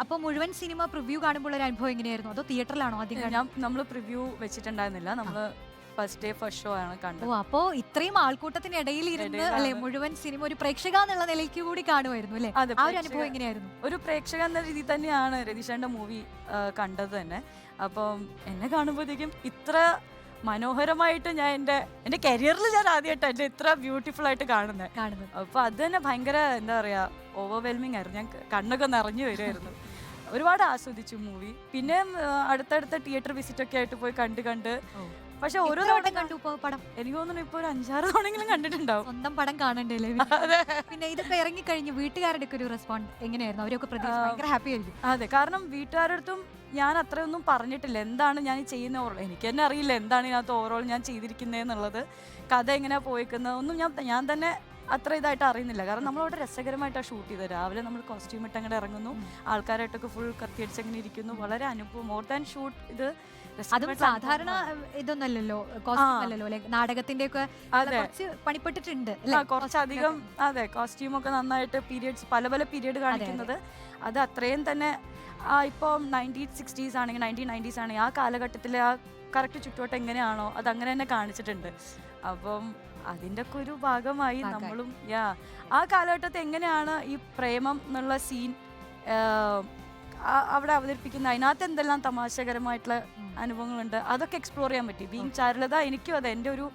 അപ്പൊ മുഴുവൻ cinema preview കാണുമ്പോൾ ഒരു അനുഭവം എങ്ങനെയായിരുന്നു? അതോ തിയേറ്ററിലാണോ ആദ്യം? ഞാൻ നമ്മൾ പ്രിവ്യൂ വെച്ചിട്ടുണ്ടായിരുന്നില്ല. നമ്മൾ ഫസ്റ്റ് ഡേ ഫസ്റ്റ് ഷോ ആണ് ഓ കണ്ടത് അപ്പോ ഇത്രയും ആൾക്കൂട്ടത്തിനിടയിൽ ഇരുന്ന് ഇടയിലാണ്. അല്ലെ മുഴുവൻ സിനിമ ഒരു പ്രേക്ഷക എന്നുള്ള നിലയ്ക്ക് കൂടി കാണുമായിരുന്നു അല്ലെ? അതെ ആ ഒരു പ്രേക്ഷക- അനുഭവം എങ്ങനെയായിരുന്നു? ഒരു പ്രേക്ഷക എന്ന രീതിയിൽ തന്നെയാണ് രതീഷന്റെ മൂവി കണ്ടത് തന്നെ. അപ്പം എന്നെ കാണുമ്പോഴത്തേക്കും ഇത്ര മനോഹരമായിട്ട് ഞാൻ എന്റെ എന്റെ കരിയറിൽ ഞാൻ ആദ്യമായിട്ടാണ് ഇത്ര ബ്യൂട്ടിഫുൾ ആയിട്ട് കാണുന്നത്. കാണുന്നത്. അപ്പോൾ അത് തന്നെ ഭയങ്കര എന്താ പറയുക ഓവർവെൽമിങ് ആയിരുന്നു. ഞാൻ കണ്ണൊക്കെ നിറഞ്ഞു വരുമായിരുന്നു ഒരുപാട് ആസ്വദിച്ചു മൂവി പിന്നെ അടുത്തടുത്ത തിയേറ്റർ വിസിറ്റ് ഒക്കെ ആയിട്ട് പോയി കണ്ട് കണ്ട്. പക്ഷെ ഓരോ എത്ര തവണ വട്ടം കണ്ടു ഇപ്പൊ പടം? എനിക്ക് തോന്നുന്നു ഇപ്പൊ ഒരു അഞ്ചാറ് തവണെങ്കിലും കണ്ടിട്ടുണ്ടാവും. സ്വന്തം പടം കാണണ്ടല്ലേ? പിന്നെ ഇതൊക്കെ ഇറങ്ങിക്കഴിഞ്ഞ് വീട്ടുകാരുടെ ഒക്കെ ഒരു റെസ്പോണ്ട് എങ്ങനെയായിരുന്നു? അവരൊക്കെ പ്രതീക്ഷ ഭയങ്കര ഹാപ്പി ആയിരിക്കും. അതെ. കാരണം വീട്ടുകാരുടെ അടുത്തും ഞാൻ അത്രയൊന്നും പറഞ്ഞിട്ടില്ല. എന്താണ് ഞാൻ ഈ ചെയ്യുന്ന ഓവറോൾ എനിക്ക് തന്നെ അറിയില്ല. എന്താണ് ഇതിനകത്ത് ഓവറോൾ ഞാൻ ചെയ്തിരിക്കുന്നത് എന്നുള്ളത് കഥ എങ്ങനെയാ പോയിക്കുന്നത്? ഒന്നും ഞാൻ ഞാൻ തന്നെ അത്ര ഇതായിട്ട് അറിയുന്നില്ല. കാരണം നമ്മൾ നമ്മളവിടെ രസകരമായിട്ടാണ് ഷൂട്ട് ചെയ്തത്. രാവിലെ നമ്മൾ കോസ്റ്റ്യൂം ഇട്ട് അങ്ങനെ ഇറങ്ങുന്നു. ആൾക്കാരായിട്ടൊക്കെ ഫുൾ കത്തിയടിച്ച് അങ്ങനെ ഇരിക്കുന്നു. വളരെ അനുഭവം. മോർ ദാൻ ഷൂട്ട് ഇത് അതും സാധാരണ ഇതൊന്നല്ലല്ലോ. അല്ലല്ലോ. നാടകത്തിന്റെ ഒക്കെ പണിപ്പെട്ടിട്ടുണ്ട് കുറച്ചധികം അതെ കോസ്റ്റ്യൂം ഒക്കെ നന്നായിട്ട് പീരിയഡ്സ് പല പല പീരിയഡ് കാണിക്കുന്നത്. അത് അത്രയും തന്നെ ഇപ്പം നയന്റീൻ സിക്സ്റ്റീസ് ആണെങ്കിൽ നയന്റീൻ നയന്റീസ് ആണെങ്കിൽ ആ കാലഘട്ടത്തിലെ ആ കറക്റ്റ് ചുറ്റുവട്ടം എങ്ങനെയാണോ അത് അങ്ങനെ തന്നെ കാണിച്ചിട്ടുണ്ട്. അപ്പം അതിന്റെ ഒക്കെ ഒരു ഭാഗമായി. നമ്മളും യാ ആ കാലഘട്ടത്തിൽ എങ്ങനെയാണ് ഈ പ്രേമം എന്നുള്ള സീൻ അവിടെ അവതരിപ്പിക്കുന്ന അതിനകത്ത് എന്തെല്ലാം തമാശകരമായിട്ടുള്ള അനുഭവങ്ങളുണ്ട്? അതൊക്കെ എക്സ്പ്ലോർ ചെയ്യാൻ പറ്റി. ബീങ് ചാരുലത എനിക്കും അത് എന്റെ ഒരു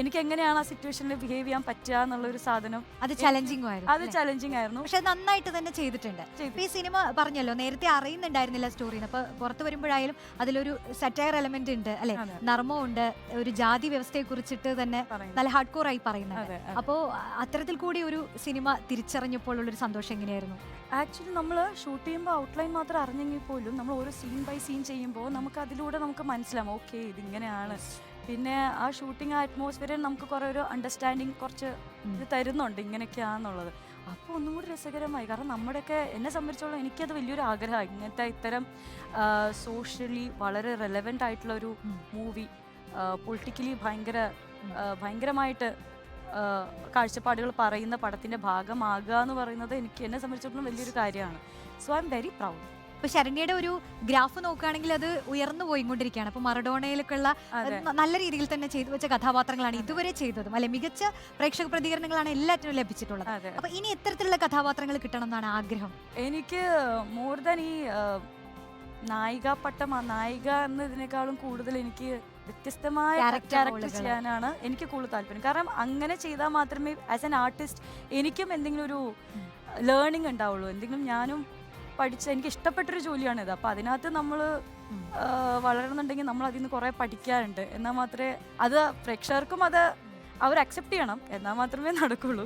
എനിക്ക് എങ്ങനെയാണ് ആ സിറ്റുവേഷനിൽ ബിഹേവ് ചെയ്യാൻ പറ്റുക എന്നുള്ള ഒരു സാധനം? അത് ചലഞ്ചിങ് ആയിരുന്നു അത്? ചലഞ്ചിങ് ആയിരുന്നു. പക്ഷെ നന്നായിട്ട് തന്നെ ചെയ്തിട്ടുണ്ട്. ഈ സിനിമ പറഞ്ഞല്ലോ നേരത്തെ അറിയുന്നുണ്ടായിരുന്നില്ല സ്റ്റോറിന്ന് അപ്പൊ പുറത്തു വരുമ്പോഴായാലും അതിലൊരു സറ്റയർ എലമെന്റ് ഉണ്ട് അല്ലെ? നർമ്മമുണ്ട് ഒരു ജാതി വ്യവസ്ഥയെ കുറിച്ചിട്ട് തന്നെ നല്ല ഹാർഡ് കോർ ആയി പറയുന്നത് അപ്പോ അത്തരത്തിൽ കൂടി ഒരു സിനിമ തിരിച്ചറിഞ്ഞപ്പോൾ ഉള്ളൊരു സന്തോഷം എങ്ങനെയായിരുന്നു? ആക്ച്വലി നമ്മൾ ഷൂട്ട് ചെയ്യുമ്പോൾ ഔട്ട്ലൈൻ മാത്രം അറിഞ്ഞെങ്കിൽ പോലും നമ്മൾ ഓരോ സീൻ ബൈ സീൻ ചെയ്യുമ്പോൾ നമുക്ക് അതിലൂടെ നമുക്ക് മനസ്സിലാവും ഓക്കെ ഇതിങ്ങനെയാണ്. പിന്നെ ആ ഷൂട്ടിംഗ് അറ്റ്മോസ്ഫിയറിൽ നമുക്ക് കുറേ ഒരു അണ്ടർസ്റ്റാൻഡിങ് കുറച്ച് ഇത് തരുന്നുണ്ട് ഇങ്ങനെയൊക്കെയാണെന്നുള്ളത് അപ്പോൾ ഒന്നും കൂടി രസകരമായി. കാരണം നമ്മുടെയൊക്കെ എന്നെ സംബന്ധിച്ചോളം എനിക്കത് വലിയൊരു ആഗ്രഹമാണ് ഇങ്ങനത്തെ ഇത്തരം സോഷ്യലി വളരെ റെലവെന്റ് ആയിട്ടുള്ള ഒരു മൂവി പൊളിറ്റിക്കലി ഭയങ്കര ഭയങ്കരമായിട്ട് കാഴ്ചപ്പാടുകൾ പറയുന്ന പടത്തിന്റെ ഭാഗമാകുക എന്ന് പറയുന്നത് എനിക്ക് എന്നെ സംബന്ധിച്ചിടത്തോളം വലിയൊരു കാര്യമാണ്. So I'm very proud ഇപ്പൊ ശരണ്യയുടെ ഒരു ഗ്രാഫ് നോക്കുകയാണെങ്കിൽ അത് ഉയർന്നു പോയിക്കൊണ്ടിരിക്കുകയാണ്. അപ്പൊ മറഡോണയിലേക്കുള്ള നല്ല രീതിയിൽ തന്നെ ചെയ്തു വെച്ച കഥാപാത്രങ്ങളാണ് ഇതുവരെ ചെയ്തതും. അല്ലെ മികച്ച പ്രേക്ഷക പ്രതികരണങ്ങളാണ് എല്ലാറ്റിനും ലഭിച്ചിട്ടുള്ളത്. അപ്പൊ ഇനി എത്തരത്തിലുള്ള കഥാപാത്രങ്ങൾ കിട്ടണം എന്നാണ് ആഗ്രഹം. എനിക്ക് മോർ ദൻ ഈ നായിക പട്ടം നായിക എന്നതിനേക്കാളും കൂടുതൽ എനിക്ക് വ്യത്യസ്തമായ ക്യാരക്ടർ ചെയ്യാനാണ് എനിക്ക് കൂടുതൽ താല്പര്യം. കാരണം അങ്ങനെ ചെയ്താൽ മാത്രമേ ആസ് എൻ ആർട്ടിസ്റ്റ് എനിക്കും എന്തെങ്കിലും ഒരു ലേണിംഗ് ഉണ്ടാവുള്ളൂ. എന്തെങ്കിലും ഞാനും പഠിച്ച എനിക്ക് ഇഷ്ടപ്പെട്ടൊരു ജോലിയാണിത്. അപ്പോൾ അതിനകത്ത് നമ്മൾ വളരണമെന്നുണ്ടെങ്കിൽ നമ്മൾ അതിൽ നിന്ന് കുറേ പഠിക്കാറുണ്ട്. എന്നാൽ മാത്രമേ അത് പ്രേക്ഷകർക്കും അത് അവർ അക്സെപ്റ്റ് ചെയ്യണം. എന്നാൽ മാത്രമേ നടക്കുള്ളൂ.